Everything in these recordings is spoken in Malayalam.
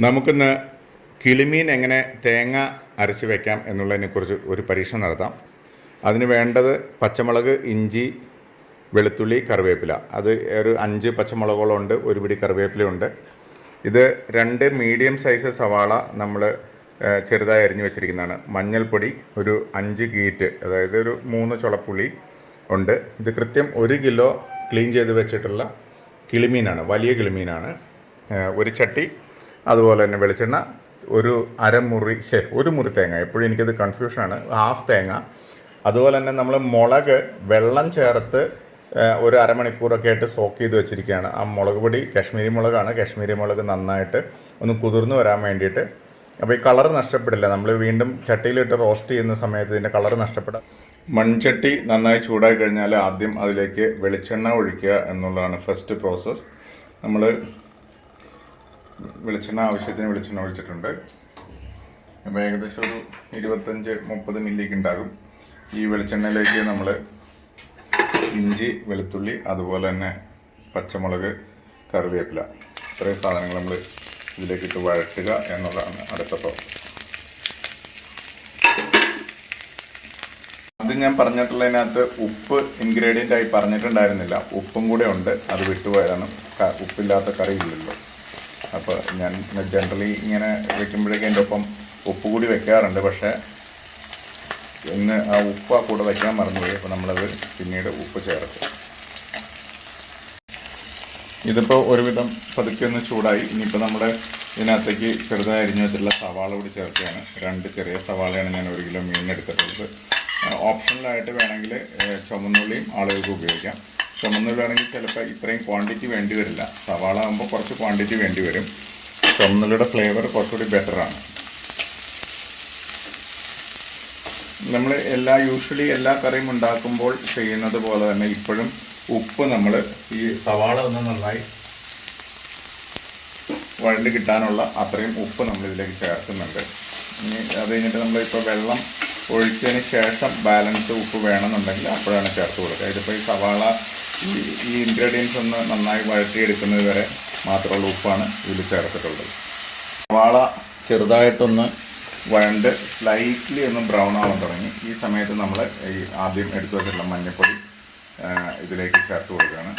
നമുക്കിന്ന് കിളിമീൻ എങ്ങനെ തേങ്ങ അരച്ച് വെക്കാം എന്നുള്ളതിനെക്കുറിച്ച് ഒരു പരീക്ഷണം നടത്താം. അതിന് വേണ്ടത് പച്ചമുളക് ഇഞ്ചി വെളുത്തുള്ളി കറിവേപ്പില. അത് ഒരു അഞ്ച് പച്ചമുളകുകളുണ്ട് ഒരു പിടി കറിവേപ്പിലയുണ്ട് ഇത് രണ്ട് മീഡിയം സൈസ് സവാള നമ്മൾ ചെറുതായി അരിഞ്ഞു വെച്ചിരിക്കുന്നതാണ്. മഞ്ഞൾപ്പൊടി ഒരു അഞ്ച് ഗീറ്റ് അതായത് ഒരു മൂന്ന് ചുളപ്പുള്ളി ഉണ്ട്. ഇത് കൃത്യം ഒരു കിലോ ക്ലീൻ ചെയ്ത് വെച്ചിട്ടുള്ള കിളിമീനാണ് വലിയ കിളിമീനാണ്. ഒരു ചട്ടി അതുപോലെ തന്നെ വെളിച്ചെണ്ണ ഒരു അരമുറി ശേ ഒരു മുറി തേങ്ങ. എപ്പോഴും എനിക്കത് കൺഫ്യൂഷനാണ് ഹാഫ് തേങ്ങ. അതുപോലെ തന്നെ നമ്മൾ മുളക് വെള്ളം ചേർത്ത് ഒരു അരമണിക്കൂറൊക്കെ ആയിട്ട് സോക്ക് ചെയ്ത് വെച്ചിരിക്കുകയാണ്. ആ മുളക് പൊടി കാശ്മീരി മുളകാണ്. കാശ്മീരി മുളക് നന്നായിട്ട് ഒന്ന് കുതിർന്നു വരാൻ വേണ്ടിയിട്ട്. അപ്പോൾ ഈ കളർ നഷ്ടപ്പെടില്ല. നമ്മൾ വീണ്ടും ചട്ടിയിലിട്ട് റോസ്റ്റ് ചെയ്യുന്ന സമയത്ത് ഇതിന്റെ കളർ നഷ്ടപ്പെടാം. മൺചട്ടി നന്നായി ചൂടായി കഴിഞ്ഞാൽ ആദ്യം അതിലേക്ക് വെളിച്ചെണ്ണ ഒഴിക്കുക എന്നുള്ളതാണ് ഫസ്റ്റ് പ്രോസസ്സ് നമ്മൾ വെളിച്ചെണ്ണ ആവശ്യത്തിന് വെളിച്ചെണ്ണ ഒഴിച്ചിട്ടുണ്ട്. അപ്പോൾ ഏകദേശം ഒരു ഇരുപത്തഞ്ച് മുപ്പത് മില്ലിക്ക് ഉണ്ടാകും ഈ വെളിച്ചെണ്ണയിലേക്ക് നമ്മൾ ഇഞ്ചി വെളുത്തുള്ളി അതുപോലെ തന്നെ പച്ചമുളക് കറിവേപ്പില ഇത്രയും സാധനങ്ങൾ നമ്മൾ ഇതിലേക്ക് ഇട്ട് വഴറ്റുക എന്നുള്ളതാണ് അടുത്ത പ്രവർത്തനം അത് ഞാൻ പറഞ്ഞിട്ടുള്ളതിനകത്ത് ഉപ്പ് ഇൻഗ്രീഡിയന്റ് ആയി പറഞ്ഞിട്ടുണ്ടായിരുന്നില്ല. ഉപ്പും കൂടെ ഉണ്ട്. അത് വിട്ടുപോയതാണ്. ഉപ്പില്ലാത്ത കറി ഇല്ലല്ലോ അപ്പോൾ ഞാൻ ജനറലി ഇങ്ങനെ വെക്കുമ്പോഴേക്കും എന്റെ ഒപ്പം ഉപ്പ് കൂടി വെക്കാറുണ്ട്. പക്ഷേ ഇന്ന് ആ ഉപ്പ് ആ കൂടെ വയ്ക്കാൻ മറന്നുപോയി. അപ്പോൾ നമ്മളത് പിന്നീട് ഉപ്പ് ചേർക്കും. ഇതിപ്പോൾ ഒരുവിധം പതുക്കെ ഒന്ന് ചൂടായി. ഇനിയിപ്പോൾ നമ്മുടെ ഇതിനകത്തേക്ക് ചെറുതായി അരിഞ്ഞു വെച്ചിട്ടുള്ള സവാള കൂടി ചേർക്കുകയാണ്. രണ്ട് ചെറിയ സവാളയാണ് ഞാൻ ഒരു കിലോ മീൻ എടുത്തിട്ടുള്ളത്. ഓപ്ഷണലായിട്ട് വേണമെങ്കിൽ ചുമന്നുള്ളിയും ആളുകൾക്ക് ഉപയോഗിക്കാം. ചുമന്നുള്ളി ആണെങ്കിൽ ചിലപ്പോൾ ഇത്രയും ക്വാണ്ടിറ്റി വേണ്ടി വരില്ല. സവാള ആകുമ്പോൾ കുറച്ച് ക്വാണ്ടിറ്റി വേണ്ടി വരും. ചുമന്നുള്ളിയുടെ ഫ്ലേവർ കുറച്ചുകൂടി ബെറ്ററാണ് നമ്മൾ എല്ലാ യൂഷ്വലി എല്ലാ കറിയും ഉണ്ടാക്കുമ്പോൾ ചെയ്യുന്നത് പോലെ തന്നെ ഇപ്പോഴും ഉപ്പ് നമ്മൾ ഈ സവാള ഒന്ന് നന്നായി വഴണ്ട് കിട്ടാനുള്ള അത്രയും ഉപ്പ് നമ്മൾ ഇതിലേക്ക് ചേർക്കുന്നുണ്ട്. ഇനി അത് കഴിഞ്ഞിട്ട് നമ്മളിപ്പോൾ വെള്ളം ഒഴിച്ചതിന് ശേഷം ബാലൻസ് ഉപ്പ് വേണമെന്നുണ്ടെങ്കിൽ അപ്പോഴാണ് ചേർത്ത് കൊടുക്കുക. ഇതിപ്പോൾ ഈ സവാള ഈ ഇൻഗ്രീഡിയൻസ് ഒന്ന് നന്നായി വഴറ്റിയെടുക്കുന്നത് വരെ മാത്രമുള്ള ഉപ്പാണ് ഇതിൽ ചേർത്തിട്ടുള്ളത്. സവാള ചെറുതായിട്ടൊന്ന് വഴണ്ട് സ്ലൈറ്റ്ലി ഒന്ന് ബ്രൗൺ ആവാൻ തുടങ്ങി. ഈ സമയത്ത് നമ്മൾ ഈ ആദ്യം എടുത്തു വെച്ചിട്ടുള്ള മഞ്ഞൾപ്പൊടി ഇതിലേക്ക് ചേർത്ത് കൊടുക്കുകയാണ്.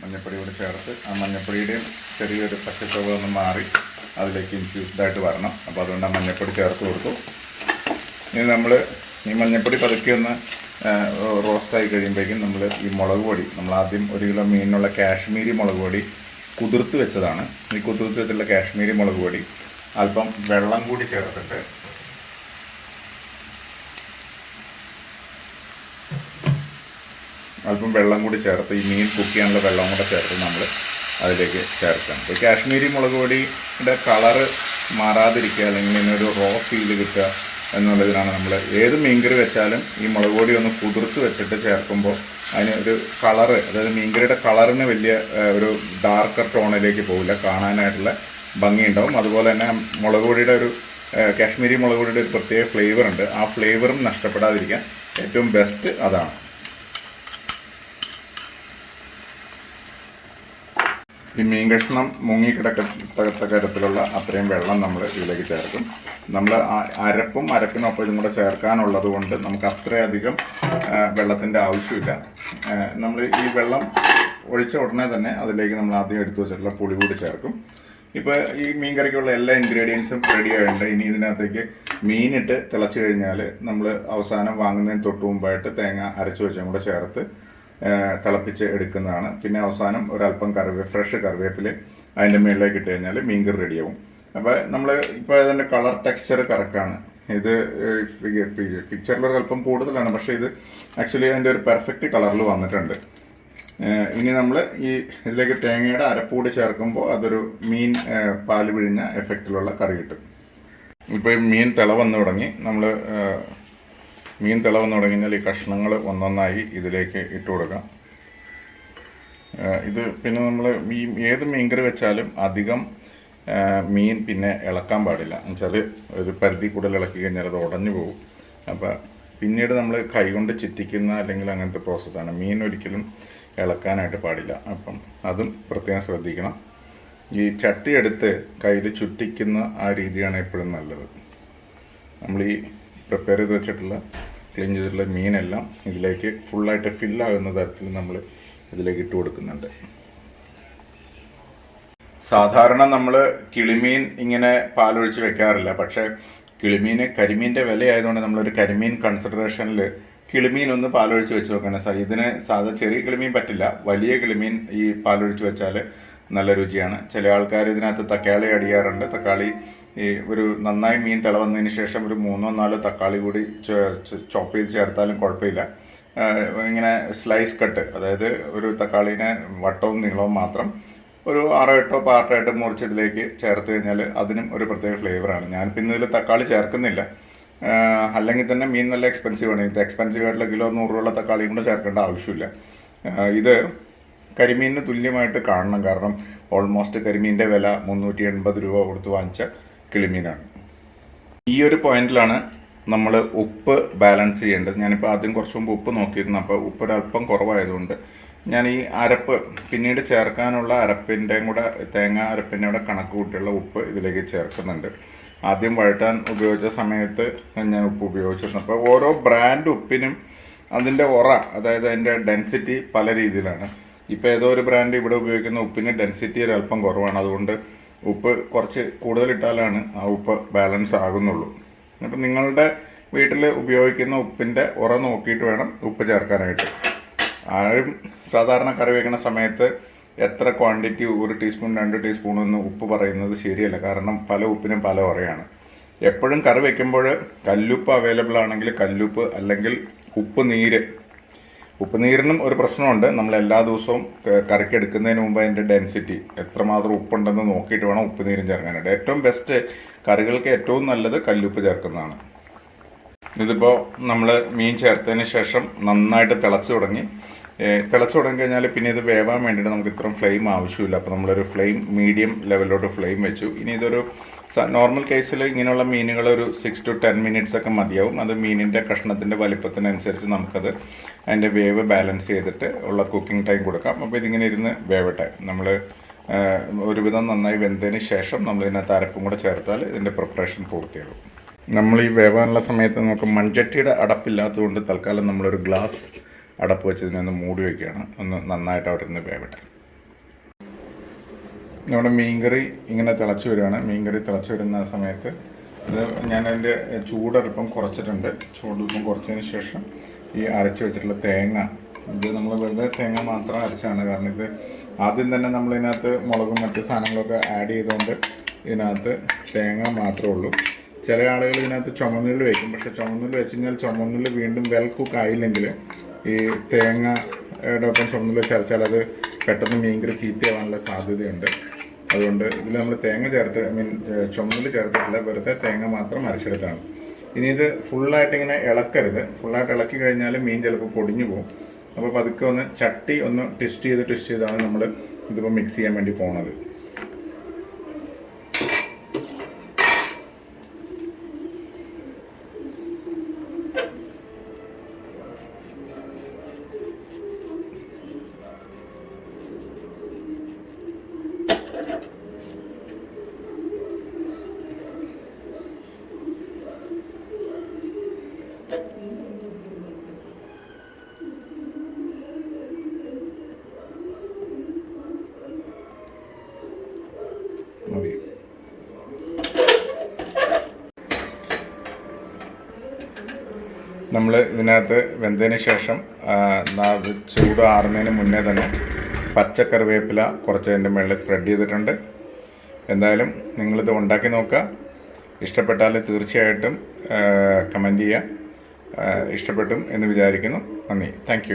മഞ്ഞൾപ്പൊടി കൂടി ചേർത്ത് ആ മഞ്ഞൾപ്പൊടിയുടെയും ചെറിയൊരു പച്ചച്ചവ ഒന്ന് മാറി അതിലേക്ക് ഇൻഫ്യൂസ്ഡായിട്ട് വരണം. അപ്പോൾ അതുകൊണ്ട് ആ മഞ്ഞൾപ്പൊടി ചേർത്ത് കൊടുത്തു. ഇനി നമ്മൾ ഈ മഞ്ഞൾപ്പൊടി പതുക്കി ഒന്ന് റോസ്റ്റായി കഴിയുമ്പോഴേക്കും നമ്മൾ ഈ മുളക് പൊടി നമ്മൾ ആദ്യം ഒരു കിലോ മീനിനുള്ള കാശ്മീരി മുളക് പൊടി കുതിർത്ത് വെച്ചതാണ്. ഈ കുതിർത്ത് വെച്ചിട്ടുള്ള കാശ്മീരി മുളക് പൊടി അല്പം വെള്ളം കൂടി ചേർത്തിട്ട് അല്പം വെള്ളം കൂടി ചേർത്ത് ഈ മീൻ കുക്ക് ചെയ്യാനുള്ള വെള്ളം കൂടെ ചേർത്ത് നമ്മൾ അതിലേക്ക് ചേർക്കാം ഇപ്പോൾ കാശ്മീരി മുളക് പൊടിയുടെ കളറ് മാറാതിരിക്കുക അല്ലെങ്കിൽ ഇതിനൊരു റോ ഫീൽ കിട്ടുക എന്നുള്ളതിനാണ് നമ്മൾ ഏത് മീൻകറി വെച്ചാലും ഈ മുളക് പൊടി ഒന്ന് കുതിർത്ത് വെച്ചിട്ട് ചേർക്കുമ്പോൾ അതിന് ഒരു കളറ് അതായത് മീൻകറിയുടെ കളറിന് വലിയ ഒരു ഡാർക്കർ ടോണിലേക്ക് പോകില്ല കാണാനായിട്ടുള്ള ഭംഗിയുണ്ടാവും. അതുപോലെ തന്നെ മുളക് പൊടിയുടെ ഒരു കാശ്മീരി മുളക് പൊടിയുടെ ഒരു പ്രത്യേക ഫ്ലേവർ ഉണ്ട്. ആ ഫ്ലേവറും നഷ്ടപ്പെടാതിരിക്കാൻ ഏറ്റവും ബെസ്റ്റ് അതാണ്. ഈ മീൻ കഷ്ണം മുങ്ങിക്കിടക്കത്തക്ക തരത്തിലുള്ള അത്രയും വെള്ളം നമ്മൾ ഇതിലേക്ക് ചേർക്കും. നമ്മൾ അരപ്പും അരപ്പിനൊപ്പം ഇതും കൂടെ ചേർക്കാനുള്ളത് കൊണ്ട് നമുക്ക് അത്രയധികം വെള്ളത്തിന്റെ ആവശ്യമില്ല. നമ്മൾ ഈ വെള്ളം ഒഴിച്ച ഉടനെ തന്നെ അതിലേക്ക് നമ്മൾ ആദ്യം എടുത്തു വെച്ചിട്ടുള്ള പുളി കൂടി ചേർക്കും. ഇപ്പോൾ ഈ മീൻ കറിക്കുള്ള എല്ലാ ഇൻഗ്രീഡിയൻസും റെഡി ആയിട്ടുണ്ട്. ഇനി ഇതിനകത്തേക്ക് മീനിട്ട് തിളച്ച് കഴിഞ്ഞാൽ നമ്മൾ അവസാനം വാങ്ങുന്നതിന് തൊട്ട് മുമ്പായിട്ട് തേങ്ങ അരച്ച് വെച്ചും കൂടെ ചേർത്ത് തിളപ്പിച്ച് എടുക്കുന്നതാണ്. പിന്നെ അവസാനം ഒരല്പം കറിവേ ഫ്രഷ് കറിവേപ്പില അതിന്റെ മുകളിലേക്ക് ഇട്ട് കഴിഞ്ഞാൽ മീൻകറി റെഡിയാവും അപ്പോൾ നമ്മൾ ഇപ്പോൾ അതിന്റെ കളർ ടെക്സ്ചർ കറക്റ്റാണ് ഇത് പിക്ചറിൽ ഒരു അല്പം കൂടുതലാണ്. പക്ഷേ ഇത് ആക്ച്വലി അതിന്റെ ഒരു പെർഫെക്റ്റ് കളറിൽ വന്നിട്ടുണ്ട്. ഇനി നമ്മൾ ഈ ഇതിലേക്ക് തേങ്ങയുടെ അരപ്പൂടി ചേർക്കുമ്പോൾ അതൊരു മീൻ പാൽ പിഴിഞ്ഞ എഫക്റ്റിലുള്ള കറി കിട്ടും. ഇപ്പോൾ മീൻ തിള വന്നു തുടങ്ങി. നമ്മൾ മീൻ തിളവെന്ന് വന്നു തുടങ്ങി ഈ കഷ്ണങ്ങൾ ഒന്നൊന്നായി ഇതിലേക്ക് ഇട്ട് കൊടുക്കാം. ഇത് പിന്നെ നമ്മൾ ഈ ഏത് മീൻകറി വെച്ചാലും അധികം മീൻ പിന്നെ ഇളക്കാൻ പാടില്ല. എന്നുവെച്ചാൽ ഒരു പരിധി കൂടുതൽ ഇളക്കി കഴിഞ്ഞാൽ അത് ഉടഞ്ഞു പോകും. അപ്പോൾ പിന്നീട് നമ്മൾ കൈകൊണ്ട് ചിറ്റിക്കുന്ന അല്ലെങ്കിൽ അങ്ങനത്തെ പ്രോസസ്സാണ് മീൻ ഒരിക്കലും ഇളക്കാനായിട്ട് പാടില്ല. അപ്പം അതും പ്രത്യേകം ശ്രദ്ധിക്കണം. ഈ ചട്ടി എടുത്ത് കയ്യിൽ ചുറ്റിക്കുന്ന ആ രീതിയാണ് എപ്പോഴും നല്ലത്. നമ്മൾ ഈ പ്രിപ്പയർ ചെയ്ത് വെച്ചിട്ടുള്ള ക്ലീൻ ചെയ്തിട്ടുള്ള മീനെല്ലാം ഇതിലേക്ക് ഫുള്ളായിട്ട് ഫില്ലാകുന്ന തരത്തിൽ നമ്മൾ ഇതിലേക്ക് ഇട്ട് കൊടുക്കുന്നുണ്ട്. സാധാരണ നമ്മൾ കിളിമീൻ ഇങ്ങനെ പാലൊഴിച്ച് വെക്കാറില്ല. പക്ഷേ കിളിമീൻ കരിമീന്റെ വിലയായതുകൊണ്ട് നമ്മളൊരു കരിമീൻ കൺസിഡറേഷനിൽ കിളിമീൻ ഒന്ന് പാലൊഴിച്ച് വെച്ച് നോക്കണം. സാർ ഇതിന് സാധാ ചെറിയ കിളിമീൻ പറ്റില്ല. വലിയ കിളിമീൻ ഈ പാലൊഴിച്ച് വെച്ചാൽ നല്ല രുചിയാണ്. ചില ആൾക്കാർ ഇതിനകത്ത് തക്കാളി അടിയാറുണ്ട് തക്കാളി ഈ ഒരു നന്നായി മീൻ തിളവന്നതിന് ശേഷം ഒരു മൂന്നോ നാലോ തക്കാളി കൂടി ചോപ്പ് ചെയ്ത് ചേർത്താലും കുഴപ്പമില്ല. ഇങ്ങനെ സ്ലൈസ് കട്ട് അതായത് ഒരു തക്കാളീനെ വട്ടവും നീളവും മാത്രം ഒരു ആറോ എട്ടോ പാർട്ടായിട്ട് മുറിച്ച് ഇതിലേക്ക് ചേർത്ത് കഴിഞ്ഞാൽ അതിനും ഒരു പ്രത്യേക ഫ്ലേവറാണ് ഞാൻ പിന്നെ ഇതിൽ തക്കാളി ചേർക്കുന്നില്ല. അല്ലെങ്കിൽ തന്നെ മീൻ നല്ല എക്സ്പെൻസീവ് ആണ്. ഇത് എക്സ്പെൻസീവ് ആയിട്ടുള്ള കിലോ നൂറ് രൂപയുള്ള തക്കാളിയും കൂടെ ചേർക്കേണ്ട ആവശ്യമില്ല. ഇത് കരിമീനിന് തുല്യമായിട്ട് കാണണം. കാരണം ഓൾമോസ്റ്റ് കരിമീന്റെ വില മുന്നൂറ്റി എൺപത് രൂപ കൊടുത്ത് വാങ്ങിച്ച കിളിമീനാണ്. ഈ ഒരു പോയിന്റിലാണ് നമ്മൾ ഉപ്പ് ബാലൻസ് ചെയ്യേണ്ടത്. ഞാനിപ്പോൾ ആദ്യം കുറച്ച് മുമ്പ് ഉപ്പ് നോക്കിയിരുന്നു. അപ്പോൾ ഉപ്പ് ഒരല്പം കുറവായതുകൊണ്ട് ഞാൻ ഈ അരപ്പ് പിന്നീട് ചേർക്കാനുള്ള അരപ്പിന്റെയും കൂടെ തേങ്ങ അരപ്പിന്റെ കൂടെ കണക്ക് കൂട്ടിയുള്ള ഉപ്പ് ഇതിലേക്ക് ചേർക്കുന്നുണ്ട്. ആദ്യം വഴറ്റാൻ ഉപയോഗിച്ച സമയത്ത് ഞാൻ ഉപ്പ് ഉപയോഗിച്ചിരുന്നു. അപ്പോൾ ഓരോ ബ്രാൻഡ് ഉപ്പിനും അതിന്റെ ഉറ അതായത് അതിന്റെ ഡെൻസിറ്റി പല രീതിയിലാണ്. ഇപ്പോൾ ഏതോ ഒരു ബ്രാൻഡ് ഇവിടെ ഉപയോഗിക്കുന്ന ഉപ്പിന് ഡെൻസിറ്റി ഒരല്പം കുറവാണ്. അതുകൊണ്ട് ഉപ്പ് കുറച്ച് കൂടുതലിട്ടാലാണ് ആ ഉപ്പ് ബാലൻസ് ആകുന്നുള്ളൂ. അപ്പം നിങ്ങളുടെ വീട്ടിൽ ഉപയോഗിക്കുന്ന ഉപ്പിന്റെ ഉറ നോക്കിയിട്ട് വേണം ഉപ്പ് ചേർക്കാനായിട്ട്. ആരും സാധാരണ കറി വയ്ക്കുന്ന സമയത്ത് എത്ര ക്വാണ്ടിറ്റി ഒരു ടീസ്പൂൺ രണ്ട് ടീസ്പൂൺ എന്ന് ഉപ്പ് പറയുന്നത് ശരിയല്ല. കാരണം പല ഉപ്പിനും പല ഉറയാണ്. എപ്പോഴും കറി വയ്ക്കുമ്പോൾ കല്ലുപ്പ് അവൈലബിൾ ആണെങ്കിൽ കല്ലുപ്പ് അല്ലെങ്കിൽ ഉപ്പ് നീര് ഉപ്പ് നീരിനും ഒരു പ്രശ്നമുണ്ട്. നമ്മൾ എല്ലാ ദിവസവും കറിക്ക് എടുക്കുന്നതിന് മുമ്പ് അതിന്റെ ഡെൻസിറ്റി എത്രമാത്രം ഉപ്പുണ്ടെന്ന് നോക്കിയിട്ട് വേണം ഉപ്പുനീരും ചേർക്കാനായിട്ട്. ഏറ്റവും ബെസ്റ്റ് കറികൾക്ക് ഏറ്റവും നല്ലത് കല്ലുപ്പ് ചേർക്കുന്നതാണ്. ഇതിപ്പോൾ നമ്മൾ മീൻ ചേർത്തതിന് ശേഷം നന്നായിട്ട് തിളച്ച് തുടങ്ങി. തിളച്ച് തുടങ്ങി കഴിഞ്ഞാൽ പിന്നെ ഇത് വേവാൻ വേണ്ടിയിട്ട് നമുക്ക് ഇത്രയും ഫ്ലെയിം ആവശ്യമില്ല. അപ്പോൾ നമ്മളൊരു ഫ്ലെയിം മീഡിയം ലെവലിലോട്ട് ഫ്ലെയിം വെച്ചു. ഇനി ഇതൊരു നോർമൽ കേസിൽ ഇങ്ങനെയുള്ള മീനുകൾ ഒരു സിക്സ് ടു ടെൻ മിനിറ്റ്സ് ഒക്കെ മതിയാവും. അത് മീനിന്റെ കഷ്ണത്തിന്റെ വലിപ്പത്തിനനുസരിച്ച് നമുക്കത് അതിന്റെ വേവ് ബാലൻസ് ചെയ്തിട്ട് ഉള്ള കുക്കിംഗ് ടൈം കൊടുക്കാം. അപ്പോൾ ഇതിങ്ങനെ ഇരുന്ന് വേവട്ടെ. നമ്മൾ ഒരുവിധം നന്നായി വെന്തതിന് ശേഷം നമ്മൾ ഇതിനകത്ത് അരപ്പും കൂടെ ചേർത്താൽ ഇതിന്റെ പ്രിപ്പറേഷൻ പൂർത്തിയാകും. നമ്മൾ ഈ വേവാനുള്ള സമയത്ത് നമുക്ക് മൺചട്ടിയുടെ അടപ്പില്ലാത്തതുകൊണ്ട് തൽക്കാലം നമ്മളൊരു ഗ്ലാസ് അടപ്പ് വെച്ച് ഇതിനൊന്ന് മൂടി വയ്ക്കുകയാണ് ഒന്ന് നന്നായിട്ട് അവിടെ നിന്ന് വേവട്ടെ. നമ്മുടെ മീൻകറി ഇങ്ങനെ തിളച്ച് വരികയാണ്. മീൻകറി തിളച്ച് വരുന്ന സമയത്ത് അത് ഞാൻ അതിന്റെ ചൂടൽപ്പം കുറച്ചിട്ടുണ്ട്. ചൂടൽപ്പം കുറച്ചതിന് ശേഷം ഈ അരച്ച് വെച്ചിട്ടുള്ള തേങ്ങ. ഇത് നമ്മൾ വെറുതെ തേങ്ങ മാത്രം അരച്ചാണ്. കാരണം ഇത് ആദ്യം തന്നെ നമ്മൾ ഇതിനകത്ത് മുളകും മറ്റ് സാധനങ്ങളൊക്കെ ആഡ് ചെയ്തുകൊണ്ട് ഇതിനകത്ത് തേങ്ങ മാത്രമേ ഉള്ളൂ. ചില ആളുകൾ ഇതിനകത്ത് ചുമന്നുള്ളി വയ്ക്കും പക്ഷേ ചുമന്നുള്ളി വെച്ച് കഴിഞ്ഞാൽ ചുമന്നുള്ളി വീണ്ടും വെൽ കുക്ക് ആയില്ലെങ്കിൽ ഈ തേങ്ങയുടെ ഒപ്പം ചുമന്നുള്ളി ചേർച്ചാൽ അത് പെട്ടെന്ന് മീൻകറി ചീത്തയാവാനുള്ള സാധ്യതയുണ്ട്. അതുകൊണ്ട് ഇതിൽ നമ്മൾ തേങ്ങ ചേർത്ത് ഐ മീൻ ചുമന്നിൽ ചേർത്തിട്ടില്ല വെറുതെ തേങ്ങ മാത്രം അരച്ചെടുത്താണ്. ഇനി ഇത് ഫുള്ളായിട്ട് ഇങ്ങനെ ഇളക്കരുത്. ഫുള്ളായിട്ട് ഇളക്കി കഴിഞ്ഞാൽ മീൻ ചിലപ്പോൾ പൊടിഞ്ഞു പോകും. അപ്പോൾ പതുക്കെ ഒന്ന് ചട്ടി ഒന്ന് ട്വിസ്റ്റ് ചെയ്ത് ട്വിസ്റ്റ് ചെയ്താണ് നമ്മൾ ഇതിപ്പോൾ മിക്സ് ചെയ്യാൻ വേണ്ടി പോണത്. നമ്മൾ ഇതിനകത്ത് വെന്തതിന് ശേഷം ചൂട് ആറുന്നതിന് മുന്നേ തന്നെ പച്ചക്കറിവേപ്പില കുറച്ച് അതിന്റെ മുകളിൽ സ്പ്രെഡ് ചെയ്തിട്ടുണ്ട്. എന്തായാലും നിങ്ങളിത് ഉണ്ടാക്കി നോക്കുക. ഇഷ്ടപ്പെട്ടാൽ തീർച്ചയായിട്ടും കമന്റ് ചെയ്യുക. ഇഷ്ടപ്പെട്ടും എന്ന് വിചാരിക്കുന്നു. നന്ദി. താങ്ക്